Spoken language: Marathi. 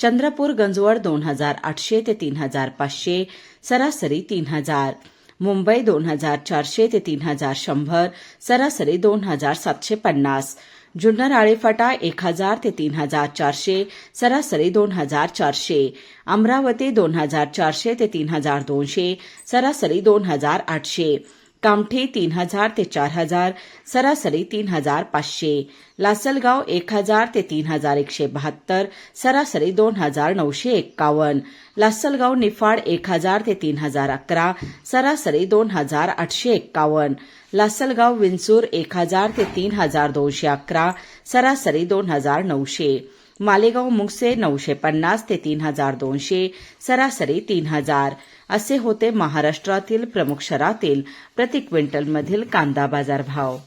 चंद्रपूर गंजवड दोन हजार आठशे ते तीन हजार पाचशे सरासरी तीन हजार. मुंबई दोन हजार चारशे ते तीन हजार शंभर सरासरी दोन हजार सातशे पन्नास. जुन्नर आळेफाटा एक हजार ते तीन हजार चारशे सरासरी दोन हजार चारशे. अमरावती दोन हजार चारशे ते तीन हजार दोनशे सरासरी दोन हजार आठशे. कामठी तीन हजार ते चार हजार सरासरी तीन हजार पाचशे लासलगाव एक हजार ते तीन हजार एकशे बहात्तर सरासरी दोन हजार नऊशे एक्कावन्न लासलगाव निफाड एक हजार ते तीन हजार अकरा सरासरी दोन हजार आठशे एक्कावन्न लासलगाव विंचूर एक हजार ते तीन हजार दोनशे अकरा सरासरी दोन हजार नऊशे. मालेगाव मुंगसे नऊशे पन्नास ते तीन हजार दोनशे सरासरी तीन हजार. असे होते महाराष्ट्रातील प्रमुख शहरातील प्रति क्विंटलमधील कांदा बाजार भाव